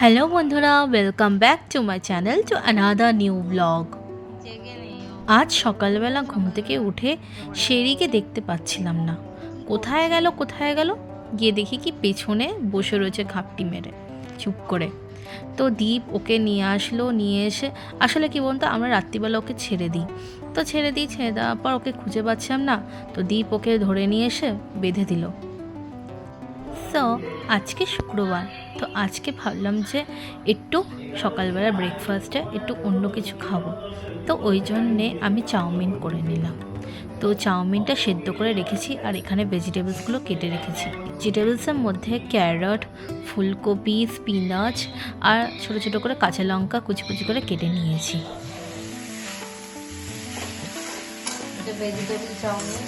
Hello বন্ধুরা welcome back to my channel to another new blog আজ সকালবেলা ঘুম থেকে উঠে শেরিকে দেখতে পাচ্ছিলাম না। কোথায় গেল কোথায় গেল? গিয়ে দেখি কি পেছনে বসে রয়েছে ঘাপটি মেরে। চুপ করে। তো দীপ ওকে নিয়ে আসলো, নিয়ে এসে, আসলে কি বলতো, আমরা রাত্রিবেলা ওকে ছেড়ে দিই। তো ছেড়ে দিই, ছেড়ে দেওয়ার পর ওকে খুঁজে পাচ্ছিলাম না। তো দীপ ওকে ধরে নিয়ে এসে বেঁধে দিল। সো আজকে শুক্রবার। তো আজকে ভাবলাম যে একটু সকালবেলা ব্রেকফাস্টে একটু অন্য কিছু খাব। তো ওই জন্যে আমি চাউমিন করে নিলাম। তো চাউমিনটা সেদ্ধ করে রেখেছি আর এখানে ভেজিটেবলসগুলো কেটে রেখেছি। ভেজিটেবলসের মধ্যে ক্যারট ফুলকপি স্পিনাচ আর ছোটো ছোটো করে কাঁচা লঙ্কা কুচি কুচি করে কেটে নিয়েছি। Vegetable chow mein.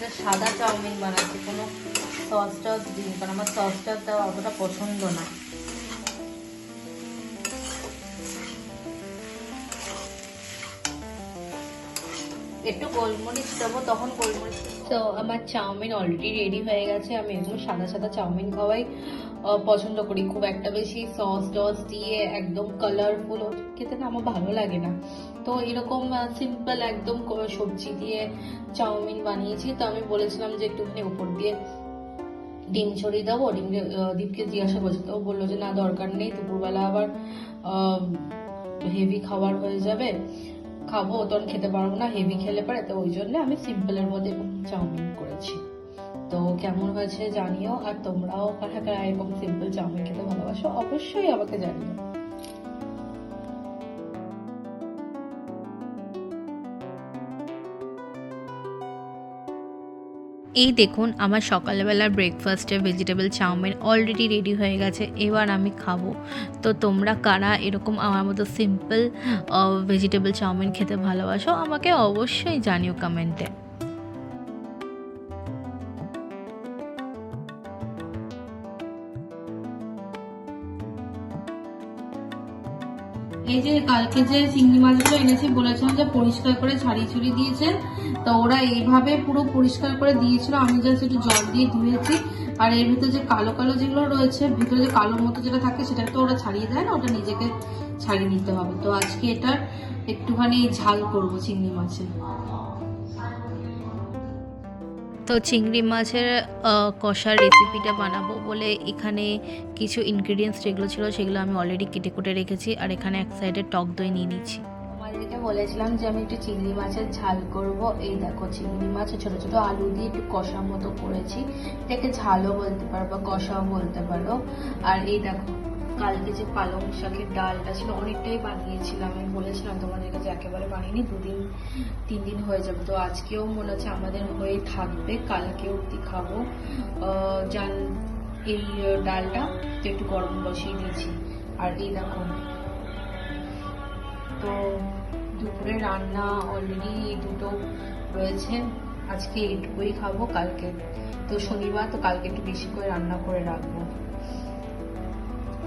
এটা সাদা চাউমিন বানাচ্ছি, কোনো সস টস দিই কারণ আমার সস টস দেওয়া অতটা পছন্দ না। একটু গোলমরিচ দেবো, তখন গোলমরিচ তো আমার চাউমিন অলরেডি রেডি হয়ে গেছে। আমি একদম সাদা সাদা চাউমিন খাওয়াই পছন্দ করি। খুব একটা বেশি সস টস দিয়ে একদম কালারফুল খেতে না আমার ভালো লাগে না। তো এরকম সিম্পল একদম সবজি দিয়ে চাউমিন বানিয়েছি। তো আমি বলেছিলাম যে একটুখানি উপর দিয়ে ডিম ছড়িয়ে দেবো। ডিম দীপকে জিজ্ঞাসা করছে। তো বলল যে, না, দরকার নেই। দুপুরবেলা আবার হেভি খাবার হয়ে যাবে। খাব তখন খেতে পারব না, হেভি খেলে পারে, তো ওই জন্য আমি সিম্পলের মধ্যে চাউমিন করেছি। তো কেমন হয়েছে জানিও, আর তোমরাও কারা এবং সিম্পল চাউমিন খেতে ভালোবাসো, অবশ্যই আমাকে জানিও। এই দেখুন, আমার সকালবেলার ব্রেকফাস্টে ভেজিটেবল চাউমিন অলরেডি রেডি হয়ে গেছে, এবার আমি খাব। তো তোমরা কারা এরকম আমার মতো সিম্পল ভেজিটেবল চাউমিন খেতে ভালোবাসো, আমাকে অবশ্যই জানিও কমেন্টে এই যে, কালকে যে চিংড়ি মাছগুলো এনেছি, বলেছিলাম যে পরিষ্কার করে ছাড়িয়ে ছুড়ি দিয়েছে তো ওরা এইভাবে পুরো পরিষ্কার করে দিয়েছিল। আমি জাস্ট একটু জল দিয়ে ধুয়েছি। আর এর ভিতরে যে কালো কালো যেগুলো রয়েছে, ভিতরে যে কালো মতো যেটা থাকে সেটা তো ওরা ছাড়িয়ে দেয় না, ওটা নিজেকে ছাড়িয়ে নিতে হবে। তো আজকে এটা একটুখানি ঝাল করব চিংড়ি মাছের। তো চিংড়ি মাছের কষার রেসিপিটা বানাবো বলে এখানে কিছু ইনগ্রিডিয়েন্টস যেগুলো ছিল সেগুলো আমি অলরেডি কেটে কুটে রেখেছি আর এখানে এক সাইডে টক দই নিয়ে নিচ্ছি আমাদেরকে বলেছিলাম যে আমি একটু চিংড়ি মাছের ঝাল করব, এই দেখো চিংড়ি মাছ ছোট ছোট আলু দিয়ে একটু কষা মতো করেছি। এটাকে ঝালও বলতে পারো বা কষাও বলতে পারো। আর এই দেখো কালকে যে পালং শাকের ডালটা ছিল, অনেকটাই বানিয়েছিলাম। আমি বলেছিলাম তোমাদের কাছে, একেবারে বানিয়ে দুদিন, তিন দিন হয়ে যাবে। তো আজকেও মনে হচ্ছে আমাদের হয়ে থাকবে, কালকে অব্দি খাব। জান, এই ডালটা তো একটু গরম বসিয়ে দিয়েছি, আর এই দেখো। তো দুপুরে রান্না অলরেডি দুটো রয়েছে, আজকে এইটুকুই খাব কালকে। তো শনিবার তো কালকে একটু বেশি করে রান্না করে রাখব।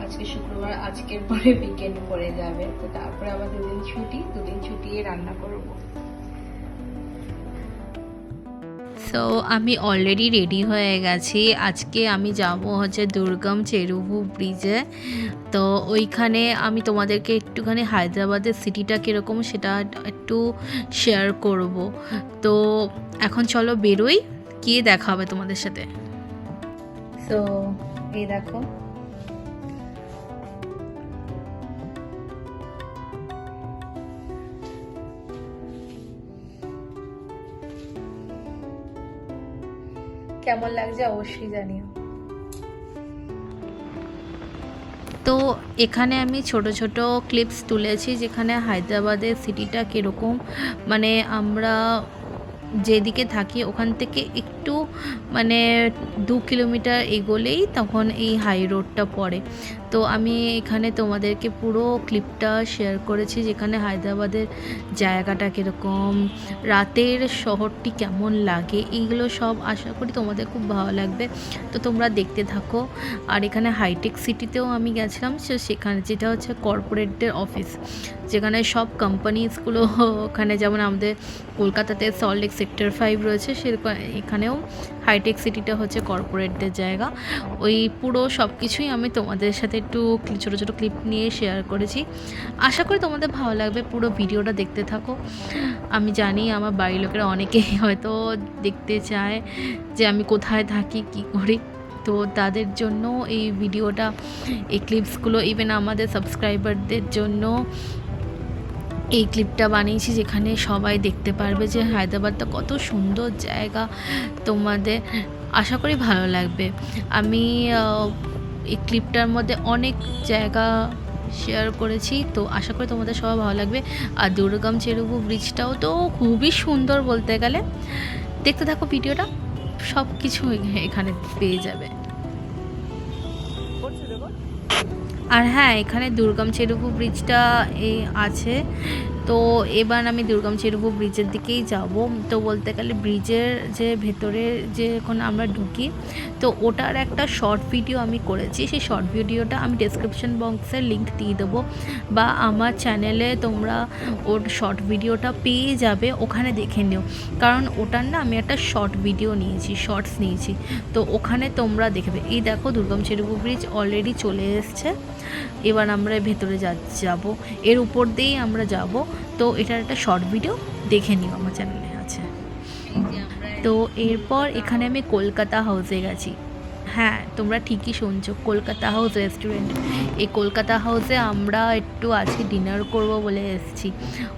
আজকে শুক্রবার আজকের পরে উইকেন্ড পড়ে যাবে। তো তারপরে আবার দুদিন ছুটি দুদিন ছুটিয়ে রান্না করব। সো আমি অলরেডি রেডি হয়ে গেছি। আজকে আমি যাব হচ্ছে দুর্গম চেরুভু ব্রিজে তো ওইখানে আমি তোমাদেরকে একটুখানি হায়দ্রাবাদের সিটিটা কীরকম সেটা একটু শেয়ার করব। তো এখন চলো বেরোই গিয়ে দেখা হবে তোমাদের সাথে। তো এই দেখো। কেমন লাগছে অবশ্যই জানিও। তো এখানে আমি ছোট ছোট ক্লিপস তুলেছি যেখানে হায়দ্রাবাদের সিটিটা কীরকম। মানে আমরা যেদিকে থাকি, ওখান থেকে একটু মানে দু কিলোমিটার এগোলেই তখন এই হাই রোডটা পড়ে। তো আমি এখানে তোমাদেরকে পুরো ক্লিপটা শেয়ার করেছি, যেখানে হায়দ্রাবাদের জায়গাটা কীরকম, রাতের শহরটি কেমন লাগে, এইগুলো সব আশা করি তোমাদের খুব ভালো লাগবে। তো তোমরা দেখতে থাকো। আর এখানে হাইটেক সিটিতেও আমি গেছিলাম সেখানে, যেটা হচ্ছে কর্পোরেটদের অফিস। যেখানে সব কোম্পানিজগুলো ওখানে যেমন আমাদের কলকাতাতে সল্টলেক সেক্টর ফাইভ রয়েছে, সেরকম এখানেও হাইটেক সিটিটা হচ্ছে কর্পোরেটদের জায়গা। ওই পুরো সব কিছুই আমি তোমাদের সাথে একটু ছোটো ছোটো ক্লিপ নিয়ে শেয়ার করেছি। আশা করি তোমাদের ভালো লাগবে পুরো ভিডিওটা দেখতে থাকো। আমি জানি আমার বাড়ির লোকেরা অনেকেই হয়তো দেখতে চায় যে আমি কোথায় থাকি, কী করি। তো তাদের জন্য এই ভিডিওটা এই ক্লিপসগুলো ইভেন আমাদের সাবস্ক্রাইবারদের জন্য এই ক্লিপটা বানিয়েছি যেখানে সবাই দেখতে পারবে যে হায়দ্রাবাদটা কত সুন্দর জায়গা তোমাদের, আশা করি ভালো লাগবে। আমি এই ক্লিপটার মধ্যে অনেক জায়গা শেয়ার করেছি, তো আশা করি তোমাদের সবাই ভালো লাগবে। আর দুর্গম চেরুবু ব্রিজটাও তো খুবই সুন্দর বলতে গেলে। দেখতে থাকো ভিডিওটা সব কিছু এখানে পেয়ে যাবে। আর হ্যাঁ এখানে দুর্গম চেরুপু ব্রিজটা এই আছে। তো এবার আমি দুর্গম চেরুবু ব্রিজের দিকেই যাব। তো বলতে গেলে ব্রিজের যে ভেতরে যে এখন আমরা ঢুকি, তো ওটার একটা শর্ট ভিডিও আমি করেছি। সেই শর্ট ভিডিওটা আমি ডেসক্রিপশন বক্সে লিংক দিয়ে দেবো বা আমার চ্যানেলে তোমরা ওর শর্ট ভিডিওটা পেয়ে যাবে, ওখানে দেখে নিও। কারণ ওটার না আমি একটা শর্ট ভিডিও নিয়েছি শর্টস নিয়েছি। তো ওখানে তোমরা দেখবে। এই দেখো দুর্গম চেরুবু ব্রিজ অলরেডি চলে এসছে। এবার আমরা ভেতরে যা, যাব। এর উপর দিয়েই আমরা যাব। তো এটার একটা শর্ট ভিডিও দেখে নিও আমার চ্যানেলে আছে। তো এরপর এখানে আমি কলকাতা হাউসে গেছি। হ্যাঁ তোমরা ঠিকই শুনছো। Kolkata house restaurant. এই কলকাতা হাউসে আমরা একটু আজকে ডিনার করব বলে এসেছি।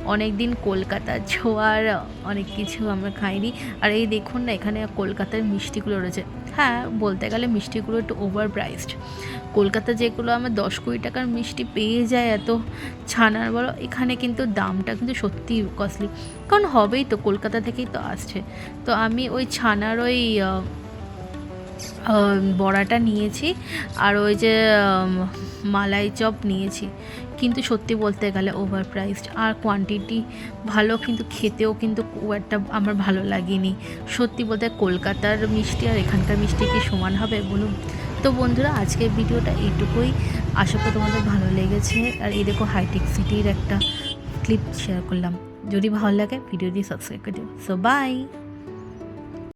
অনেক দিন কলকাতার ছোঁয়ার অনেক কিছু আমরা খাইনি। আর এই দেখুন না, এখানে কলকাতার মিষ্টিগুলো রয়েছে। হ্যাঁ বলতে গেলে মিষ্টিগুলো একটু ওভার প্রাইসড কলকাতা যেগুলো আমার দশ কুড়ি টাকার মিষ্টি পেয়ে যায় এত ছানার বলো এখানে কিন্তু দামটা কিন্তু সত্যিই কস্টলি কারণ হবেই তো, কলকাতা থেকেই তো আসছে। তো আমি ওই ছানার ওই বড়াটা নিয়েছি আর ওই যে মালাই চপ নিয়েছি। কিন্তু সত্যি বলতে গেলে ওভার প্রাইসড আর কোয়ান্টিটি ভালো, কিন্তু খেতেও কিন্তু খুব একটা আমার ভালো লাগেনি। সত্যি বলতে কলকাতার মিষ্টি আর এখানকার মিষ্টি কি সমান হবে বলুন? তো বন্ধুরা, আজকের ভিডিওটা এইটুকুই। আশা করি তোমাদের ভালো লেগেছে। আর এই দেখো হাইটেক সিটির একটা ক্লিপ শেয়ার করলাম। যদি ভালো লাগে, ভিডিওটি সাবস্ক্রাইব করে দিও। So by